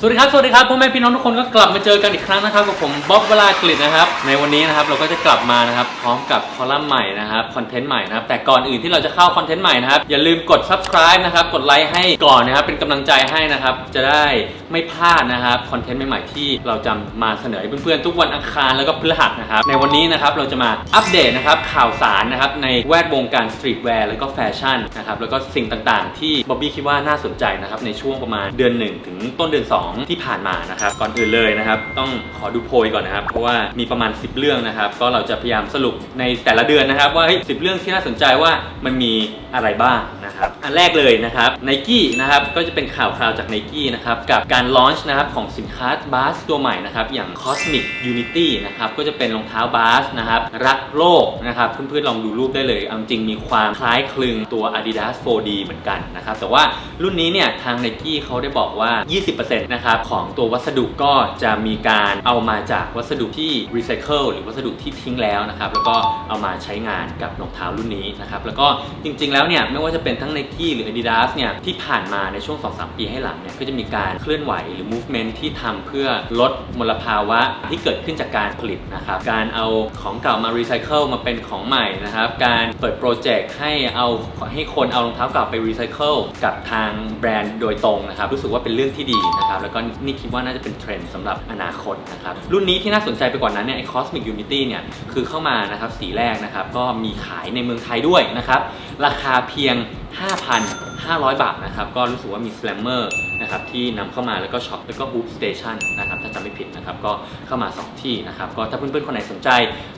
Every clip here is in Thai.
สวัสดีครับ สวัสดีครับพ่อแม่พี่น้องทุกคนก็กลับมาเจอกันอีกครั้งนะครับกับผมบ๊อบเวลากฤษนะครับในวันนี้นะครับเราก็จะกลับมานะครับพร้อมกับคอลัมน์ใหม่นะครับคอนเทนต์ใหม่นะครับแต่ก่อนอื่นที่เราจะเข้าคอนเทนต์ใหม่นะครับอย่าลืมกด subscribe นะครับกดไลค์ให้ก่อนนะครับเป็นกำลังใจให้นะครับจะได้ไม่พลาดนะครับคอนเทนต์ใหม่ๆที่เราจะมาเสนอให้เพื่อนๆทุกวันอังคารแล้วก็พฤหัสนะครับในวันนี้นะครับเราจะมาอัปเดตนะครับข่าวสารนะครับในแวดวงการสตรีทแวร์แล้วก็แฟชั่นนะครับแล้วก็สิ่งต่างๆ ที่บ๊อบบี้คิดว่าน่าสนใจนะครับในช่วงประมาณเดือน1ถึงต้นเดือน2ที่ผ่านมานะครับ ก่อนอื่นเลยนะครับ ต้องขอดูโพยก่อนนะครับ เพราะว่ามีประมาณ 10 เรื่องนะครับ ก็เราจะพยายามสรุปในแต่ละเดือนนะครับ ว่าเฮ้ยสิเรื่องที่น่าสนใจว่ามันมีอะไรบ้างนะครับอันแรกเลยนะครับไนกี้นะครับก็จะเป็นข่าวคราวจากไนกี้นะครับกับการลอนช์นะครับของสินค้าบาสตัวใหม่นะครับอย่าง Cosmic Unity นะครับก็จะเป็นรองเท้าบาสนะครับรักโลกนะครับเพื่อนๆลองดูรูปได้เลยเอาจริงมีความคล้ายคลึงตัว Adidas 4D เหมือนกันนะครับแต่ว่ารุ่นนี้เนี่ยทางไนกี้เขาได้บอกว่า 20%นะครับของตัววัสดุก็จะมีการเอามาจากวัสดุที่รีไซเคิลหรือวัสดุที่ทิ้งแล้วนะครับแล้วก็เอามาใช้งานกับรองเท้ารุ่นนี้นะครับแล้วก็จริงๆแล้วเนี่ยไม่ว่าจะเป็นทั้ง Nike หรือ Adidas เนี่ยที่ผ่านมาในช่วง 2-3 ปีให้หลังเนี่ยก็จะมีการเคลื่อนไหวหรือ movement ที่ทำเพื่อลดมลภาวะที่เกิดขึ้นจากการผลิตนะครับการเอาของเก่ามารีไซเคิลมาเป็นของใหม่นะครับการเปิดโปรเจกต์ให้เอาให้คนเอารองเท้าเก่าไปรีไซเคิลกับทางแบรนด์โดยตรงนะครับรู้สึกว่าเป็นเรื่องที่ดีนะครับแล้วก็นี่คิดว่าน่าจะเป็นเทรนด์สำหรับอนาคตนะครับรุ่นนี้ที่น่าสนใจไปกว่านั้นเนี่ยไอ้ Cosmic Unity เนี่ยคือเข้ามานะครับสีแรกนะครับก็มีขายในเมืองไทยด้วยนะครับราคาเพียง 5,000 500 บาทนะครับ ก็รู้สึกว่ามี Slammer นะครับที่นำเข้ามาแล้วก็ช็อปแล้วก็ Hoop Station นะครับถ้าจำไม่ผิดนะครับก็เข้ามา 2 ที่นะครับก็ถ้าเพื่อนๆ คนไหนสนใจ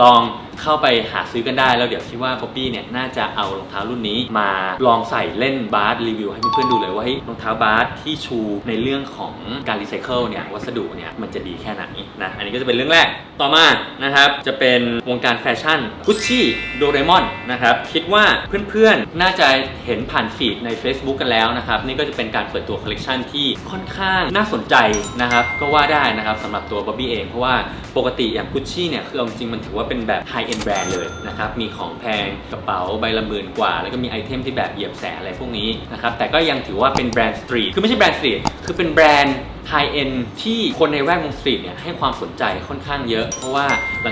ลองเข้าไปหาซื้อกันได้ แล้วเดี๋ยวคิดว่า p ๊ p ปี้เนี่ยน่าจะเอารองเท้ารุ่นนี้มาลองใส่เล่นบาสรีวิวให้เพื่อนๆดูเลยว่าเฮ้ยรองเท้าบาสที่ชูในเรื่องของการรีไซเคิลเนี่ยวัสดุเนี่ยมันจะดีแค่ไหนนะอันนี้ก็จะเป็นเรื่องแรกต่อมานะครับจะเป็นวงการแฟชั่นกุชชี่โดเรมอนนะครับคิดว่าเพื่อนๆน่าจะเห็นผ่านฟีดใน Facebook กันแล้วนะครับ นี่ก็จะเป็นการเปิดตัวคอลเลกชันที่ค่อนข้างน่าสนใจนะครับ ก็ว่าได้นะครับสำหรับตัวบ๊อบบี้เอง เพราะว่าปกติอย่างกุชชี่เนี่ย คือเอาจริงมันถือว่าเป็นแบบไฮเอ็นแบรนด์เลยนะครับ มีของแพงกระเป๋าใบละหมื่นกว่า แล้วก็มีไอเทมที่แบบเหยียบแสนอะไรพวกนี้นะครับแต่ก็ยังถือว่าเป็นแบรนด์สตรีทคือไม่ใช่แบรนด์สตรีทคือเป็นแบรนด์ ไฮเอ็นที่คนในแวดวงสตรีทเนี่ยให้ความสนใจค่อนข้างเยอะ เพราะว่า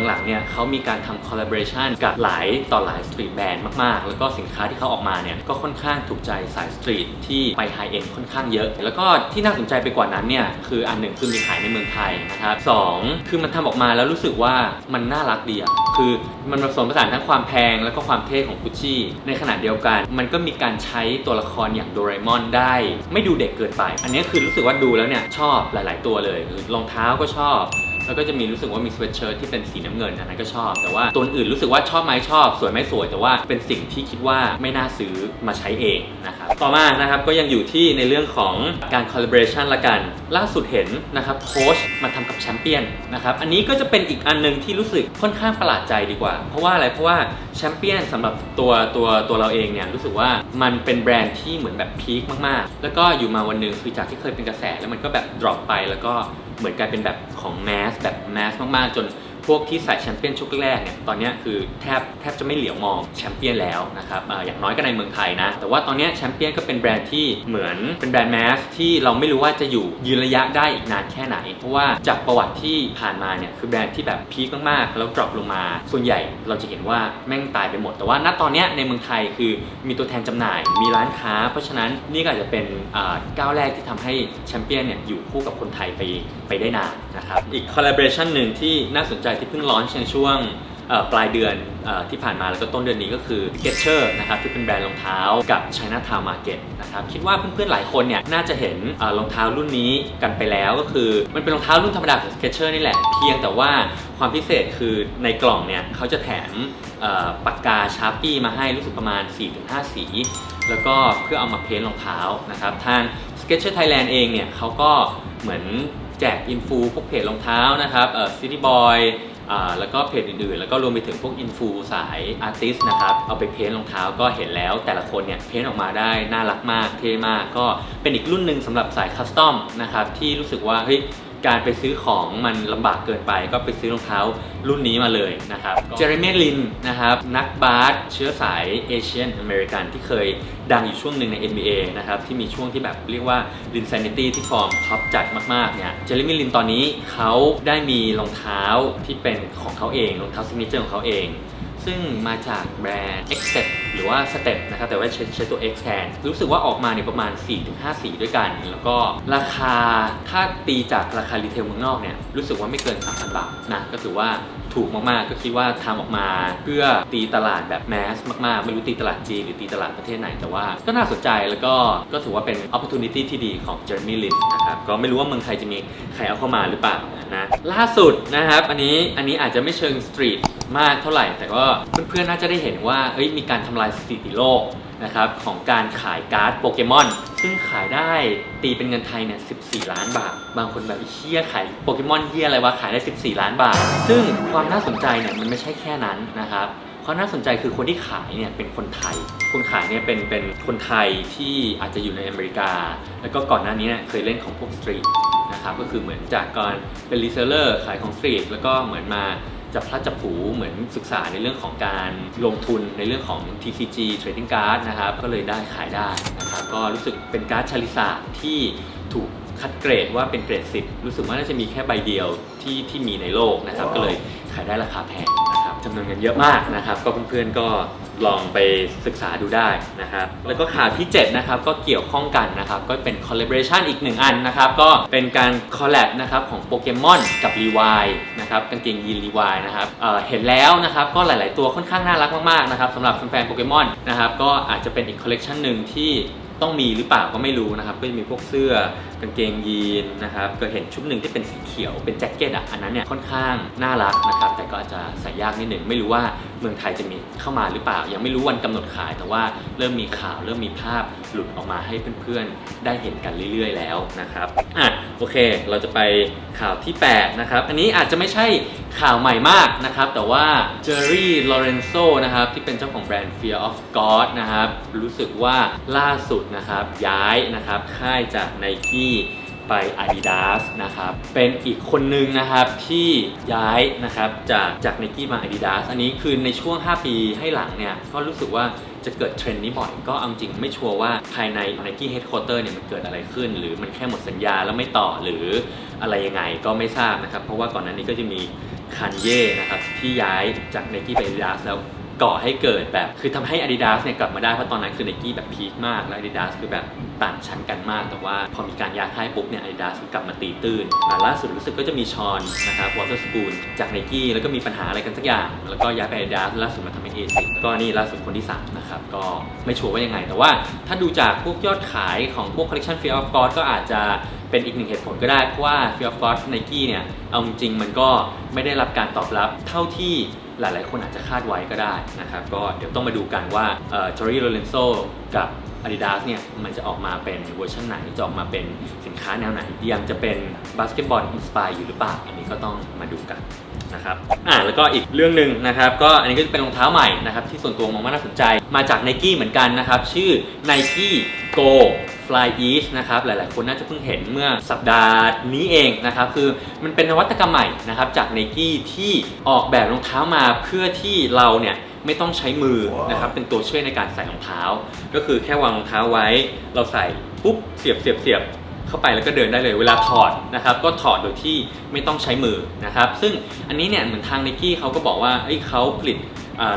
หลังๆเนี่ยเขามีการทำคอลลาบอร์ชันกับหลายต่อหลายสตรีทแบรนด์มากๆ แล้วก็สินค้าที่เขาออกมาเนี่ยก็ค่อนข้างถูกใจสายสตรีทที่ไปไฮเอ็นค่อนข้างเยอะ แล้วก็ที่น่าสนใจไปกว่านั้นเนี่ยคืออันหนึ่งคือมีขายในเมืองไทยนะครับสองคือมันทำออกมาแล้วรู้สึกว่ามันน่ารักดีอะคือมันผสมผสานทั้งความแพงแล้วก็ความเท่ของกุชชี่ในขณะเดียวกัน มันก็มีการใช้ตัวละครอย่างโดเรมอนได้ ไม่ดูเด็กเกินไป อันนี้คือรู้สึกว่าดูแล้วเนี่ยชอบหลาย ๆ ตัวเลยคือรองเท้าก็ชอบ แล้วก็จะมีรู้สึกว่ามีสเวตเชิ้ตที่เป็นสีน้ำเงินอันนั้นก็ชอบ แต่ว่าตัวอื่นรู้สึกว่าชอบไหมชอบ สวยไหมสวย แต่ว่าเป็นสิ่งที่คิดว่าไม่น่าซื้อมาใช้เองนะครับ ต่อมานะครับก็ยังอยู่ที่ในเรื่องของการ collaboration ละกัน ล่าสุดเห็นนะครับโค้ชมาทำกับแชมเปี้ยนนะครับอันนี้ก็จะเป็นอีกอันหนึงที่รู้สึกค่อนข้างประหลาดใจดีกว่า เพราะว่าอะไรเพราะว่าแชมเปี้ยนสำหรับตัวตัวตัวเราเองเนี่ยรู้สึกว่ามันเป็นแบรนด์ที่เหมือนแบบพีคมากๆ แล้วก็อยู่มาวันหนึ่งคือจากที่เคยเป็นกระแสแล้วมันก็แบบ drop ไปแล้วก็เหมือนกลายเป็นแบบของแมสแบบแมสมากๆจน พวกที่ใส่แชมเปี้ยนชุดแรกเนี่ยตอนนี้คือแทบแทบจะไม่เหลียวมองแชมเปี้ยนแล้วนะครับอย่างน้อยก็ในเมืองไทยนะ แต่ว่าตอนนี้แชมเปี้ยนก็เป็นแบรนด์ที่เหมือนเป็นแบรนด์แมสที่เราไม่รู้ว่าจะอยู่ยืนระยะได้อีกนานแค่ไหน เพราะว่าจากประวัติที่ผ่านมาเนี่ยคือแบรนด์ที่แบบพีคมากๆแล้วดรอปลงมา ส่วนใหญ่เราจะเห็นว่าแม่งตายไปหมด แต่ว่าณตอนนี้ในเมืองไทยคือมีตัวแทนจำหน่าย มีร้านค้า เพราะฉะนั้นนี่ก็อาจจะเป็นก้าวแรกที่ทำให้แชมเปี้ยนเนี่ยอยู่คู่กับคนไทยไปไปได้นาน นะครับอีก collaboration หนึ่งที่น่าสนใจที่เพิ่งลอนช์ในช่วงปลายเดือนอที่ผ่านมาแล้วก็ต้นเดือนนี้ก็คือ Skechers นะครับที่เป็นแบรนด์รองเท้ากับ Chinatown Market นะครับคิดว่าเพื่อนๆหลายคนเนี่ยน่าจะเห็นเออรองเท้ารุ่นนี้กันไปแล้วก็คือ มันเป็นรองเท้ารุ่นธรรมดาของ Skechers นี่แหละ เพียงแต่ว่าความพิเศษคือในกล่องเนี่ยเขาจะแถมปากกาชาร์ปี้มาให้รู้สึกประมาณ 4-5 สี แล้วก็เพื่อเอามาเพ้นรองเท้านะครับทาง Skechers Thailand เองเนี่ยเขาก็เหมือน แจกอินฟูพวกเพจรองเท้านะครับเอ่อ City Boy อ่าแล้วก็เพจอื่นๆ แล้วก็รวมไปถึงพวกอินฟูสายอาร์ติสนะครับ เอาไปเพ้นรองเท้าก็เห็นแล้ว แต่ละคนเนี่ยเพ้นออกมาได้น่ารักมากเท่มาก ก็เป็นอีกรุ่นหนึ่งสำหรับสายคัสตอมนะครับที่รู้สึกว่าเฮ้ย การไปซื้อของมันลำบากเกินไป ก็ไปซื้อรองเท้ารุ่นนี้มาเลยนะครับเจอร์ m มลินนะครับนักบาสเชื้อสายเอเชียนอเมริกันที่เคยดังอยู่ช่วงหนึ่งใน NBA นะครับที่มีช่วงที่แบบเรียกว่าลินซ a นิตี้ที่ฟอร์มท็อปจัดมากๆเนี่ยเจอร์ m มลินตอนนี้เขาได้มีรองเท้าที่เป็นของเขาเองรองเท้าซิกเนเจอร์ของเขาเอง ซึ่งมาจากแบรนด์ X Step หรือว่า Step นะครับ แต่ว่าใช้ใช้ตัว X แทนรู้สึกว่าออกมาเนี่ยประมาณ 4-5 สีด้วยกัน แล้วก็ราคาถ้าตีจากราคารีเทลเมืองนอกเนี่ย รู้สึกว่าไม่เกิน 3,000 บาทนะ ก็ถือว่าถูกมากๆ ก็คิดว่าทำออกมาเพื่อตีตลาดแบบแมสมากๆ ไม่รู้ตีตลาดจีนหรือตีตลาดประเทศไหน แต่ว่าก็น่าสนใจแล้วก็ก็ถือว่าเป็น opportunity ที่ดีของ Jeremy Lin นะครับ ก็ไม่รู้ว่าเมืองไทยจะมีใครเอาเข้ามาหรือเปล่านะล่าสุดนะครับ อันนี้อันนี้อาจจะไม่เชิงสตรีท มากเท่าไหร่ แต่ก็เพื่อนๆน่าจะได้เห็นว่าเอ้ยมีการทำลายสถิติโลกนะครับของการขายการ์ดโปเกมอน ซึ่งขายได้ตีเป็นเงินไทยเนี่ย14 ล้านบาท บางคนแบบเฮี้ยขายโปเกมอนเฮี้ยอะไรวะขายได้ 14 ล้านบาท ซึ่งความน่าสนใจเนี่ยมันไม่ใช่แค่นั้นนะครับความน่าสนใจคือคนที่ขายเนี่ยเป็นคนไทย คนขายเนี่ยเป็นเป็นคนไทยที่อาจจะอยู่ในอเมริกา แล้วก็ก่อนหน้านี้เนี่ยเคยเล่นของพวกสตรีทนะครับก็คือเหมือนจากการเป็นรีเซลเลอร์ขายของสตรีทแล้วก็เหมือนมา จับพลัดจับผลูเหมือนศึกษาในเรื่องของการลงทุนในเรื่องของ TCG Trading Card นะครับ ก็เลยได้ขายได้นะครับ ก็รู้สึกเป็นการ์ดชาลิสาที่ถูกคัดเกรดว่าเป็นเกรด 10 รู้สึกว่าน่าจะมีแค่ใบเดียวที่ที่มีในโลกนะครับ ก็เลยขายได้ราคาแพง จำนวนเงินเยอะมากนะครับ ก็เพื่อนๆก็ลองไปศึกษาดูได้นะครับ แล้วก็ข่าวที่ 7 นะครับ ก็เกี่ยวข้องกันนะครับ ก็เป็น collaboration อีกหนึ่งอันนะครับ ก็เป็นการคอลแลบนะครับของโปเกมอนกับ r e w i นะครับกางเกงยีน r e w i นะครับเเห็นแล้วนะครับ ก็หลายๆตัวค่อนข้างน่ารักมากๆนะครับสำหรับแฟนๆโปเกมอนนะครับ ก็อาจจะเป็นอีกคอลเลกชันหนึ่งที่ต้องมีหรือเปล่าก็ไม่รู้นะครับ ก็จะมีพวกเสื้อกางเกงยีนนะครับก็เห็นชุดหนึ่งที่เป็นสีเขียวเป็นแจ็คเก็ตอะอันนั้นเนี่ยค่อนข้างน่ารักนะครับแต่ก็อาจจะใส่ยากนิดหนึ่งไม่รู้ว่าเมืองไทยจะมีเข้ามาหรือเปล่า ยังไม่รู้วันกำหนดขาย แต่ว่าเริ่มมีข่าวเริ่มมีภาพหลุดออกมาให้เพื่อนๆ ได้เห็นกันเรื่อยๆ แล้วนะครับอะโอเค เราจะไปข่าวที่ 8 นะครับ อันนี้อาจจะไม่ใช่ข่าวใหม่มากนะครับ แต่ว่าเจอรี่ลอเรนโซนะครับ ที่เป็นเจ้าของแบรนด์ Fear of God นะครับ รู้สึกว่าล่าสุดนะครับ ย้ายนะครับ ค่ายจาก Nike ไป Adidas นะครับ เป็นอีกคนนึงนะครับที่ย้ายนะครับจากจาก Nike มา Adidas อันนี้คือในช่วง 5 ปีให้หลังเนี่ย ก็รู้สึกว่าจะเกิดเทรนด์นี้บ่อย ก็เอาจริงไม่ชัวร์ว่าภายใน Nike Headquarter เนี่ยมันเกิดอะไรขึ้น หรือมันแค่หมดสัญญาแล้วไม่ต่อหรืออะไรยังไงก็ไม่ทราบนะครับ เพราะว่าก่อนหน้านี้ก็จะมีคันเย่นะครับที่ย้ายจาก Nike ไป Adidas แล้ว ก่อให้เกิดแบบ คือทำให้ Adidas เนี่ยกลับมาได้ เพราะตอนนั้นคือ Nike แบบพีคมาก แล้ว Adidas คือแบบต่างชั้นกันมาก แต่ว่าพอมีการย้ายค่ายปุ๊บเนี่ย Adidas กลับมาตีตื้นล่าสุดรู้สึกก็จะมีชอนนะครับวอเตอร์สกูลจาก Nike แล้วก็มีปัญหาอะไรกันสักอย่าง แล้วก็ย้ายไป Adidas ล่าสุดมาทำให้ a อซิก็นี่ล่าสุดคนที่3นะครับก็ไม่ชัวร์ว่ายังไง แต่ว่าถ้าดูจากพวกยอดขายของพวก collection Fear of God ก็อาจจะเป็นอีกหนึ่งเหตุผลก็ได้เพราะว่า Fear of God Nike เนี่ยเอาจริงมันก็ไม่ได้รับการตอบรับเท่าที่ หลายๆ คนอาจจะคาดไว้ก็ได้นะครับ ก็เดี๋ยวต้องมาดูกันว่าจอร์รี่โรเลนโซกับ Adidas เนี่ยมันจะออกมาเป็นเวอร์ชันไหน จะออกมาเป็นสินค้าแนวไหน ยังจะเป็นบาสเกตบอลอินสปายอยู่หรือเปล่า อันนี้ก็ต้องมาดูกันนะครับ อ่าแล้วก็อีกเรื่องหนึ่งนะครับ ก็อันนี้ก็จะเป็นรองเท้าใหม่นะครับ ที่ส่วนตัวมองว่าน่าสนใจ มาจาก n i กี้เหมือนกันนะครับ ชื่อ Nike Go Fly East นะครับหลายๆ คนน่าจะเพิ่งเห็นเมื่อสัปดาห์นี้เองนะครับคือมันเป็นนวัตกรรมใหม่นะครับจาก n i กี้ที่ออกแบบรองเท้ามาเพื่อที่เราเนี่ยไม่ต้องใช้มือนะครับเป็นตัวช่วยในการใส่รองเท้า ก็คือแค่วางรองเท้าไว้ เราใส่ปุ๊บเสียบเสียบเสียบเข้าไปแล้วก็เดินได้เลยเวลาถอดนะครับก็ถอดโดยที่ไม่ต้องใช้มือนะครับซึ่งอันนี้เนี่ยเหมือนทาง n i กี้เขาก็บอกว่าเอ้ยเขาผลิต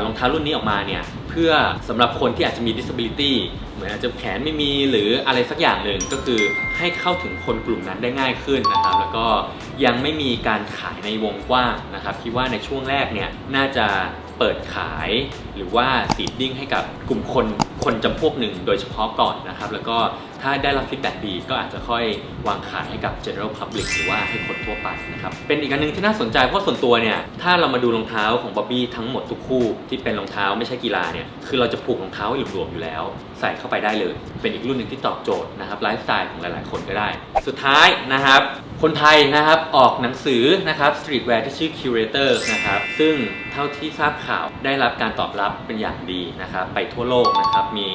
รองเท้ารุ่นนี้ออกมาเนี่ย เพื่อสำหรับคนที่อาจจะมี disability เหมือนอาจจะแขนไม่มีหรืออะไรสักอย่างหนึ่งก็คือให้เข้าถึงคนกลุ่มนั้นได้ง่ายขึ้นนะครับ แล้วก็ยังไม่มีการขายในวงกว้างนะครับคิดว่าในช่วงแรกเนี่ยน่าจะเปิดขาย หรือว่าซีดดิ้งให้กับกลุ่มคนคนจำพวกหนึ่งโดยเฉพาะก่อนนะครับ แล้วก็ ถ้าได้รับฟีดแบ็กดีก็อาจจะค่อยวางขายให้กับ general public หรือว่าให้คนทั่วไปนะครับ เป็นอีกอันหนึงที่น่าสนใจเพราะส่วนตัวเนี่ย ถ้าเรามาดูรองเท้าของบ๊อบบี้ทั้งหมดทุกคู่ที่เป็นรองเท้าไม่ใช่กีฬาเนี่ย คือเราจะผูกรองเท้าให้หลวมๆอยู่แล้ว ใส่เข้าไปได้เลย เป็นอีกรุ่นหนึ่งที่ตอบโจทย์นะครับไลฟ์สไตล์ของหลาย ๆ คนก็ได้ สุดท้ายนะครับ คนไทยนะครับออกหนังสือนะครับสตรีทแวร์ที่ชื่อ Curator นะครับซึ่งเท่าที่ทราบข่าวได้รับการตอบรับเป็นอย่างดีนะครับไปทั่วโลกนะครับมี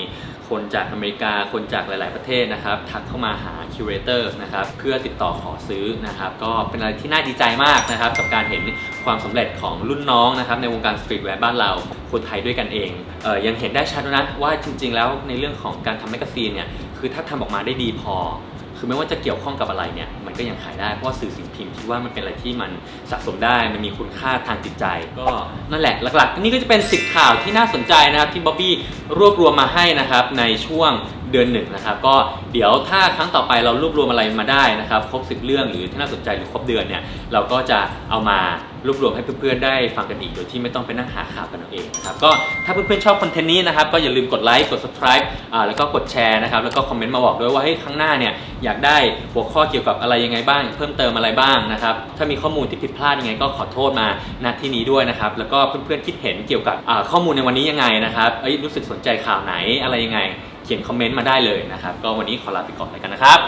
คนจากอเมริกา คนจากหลาย ๆ ประเทศนะครับทักเข้ามาหาคิวเรเตอร์นะครับเพื่อติดต่อขอซื้อนะครับก็เป็นอะไรที่น่าดีใจมากนะครับกับการเห็นความสำเร็จของรุ่นน้องนะครับในวงการสตรีทแวร์บ้านเราคนไทยด้วยกันเองเออยังเห็นได้ชัดนะว่าจริง ๆ แล้วในเรื่องของการทำแมกกาซีนเนี่ยคือถ้าทำออกมาได้ดีพอ คือไม่ว่าจะเกี่ยวข้องกับอะไรเนี่ยมันก็ยังขายได้เพราะว่าสื่อสิ่งพิมพ์ที่ว่ามันเป็นอะไรที่มันสะสมได้มันมีคุณค่าทางจิตใจ ก็นั่นแหละหลักๆนี่ก็จะเป็นสิบข่าวที่น่าสนใจนะครับที่บ๊อบบี้รวบรวมมาให้นะครับในช่วง เดือนหนึ่งนะครับก็เดี๋ยวถ้าครั้งต่อไปเรารวบรวมอะไรมาได้นะครับครบ10เรื่องหรือที่น่าสนใจหรือครบเดือนเนี่ยเราก็จะเอามารวบรวมให้เพื่อนๆได้ฟังกันอีกโดยที่ไม่ต้องไปนั่งหาข่าวกันเอาเองนะครับก็ถ้าเพื่อนๆชอบคอนเทนต์นี้นะครับก็อย่าลืมกดไลค์กด subscribe อ่าแล้วก็กดแชร์นะครับแล้วก็คอมเมนต์มาบอกด้วยว่าเฮ้ยครั้งหน้าเนี่ยอยากได้หัวข้อเกี่ยวกับอะไรยังไงบ้าง เพิ่มเติมอะไรบ้างนะครับถ้ามีข้อมูลที่ผิดพลาดยังไงก็ขอโทษมาณที่นี้ด้วยนะครับแล้วก็เพื่อนๆคิดเห็นเกี่ยวกับข้อมูลในวันนี้ยังไงนะครับเอ้ยรู้สึกสนใจข่าวไหนอะไรยังไง เขียนคอมเมนต์มาได้เลยนะครับ ก็วันนี้ขอลาไปก่อนแล้วกันนะครับ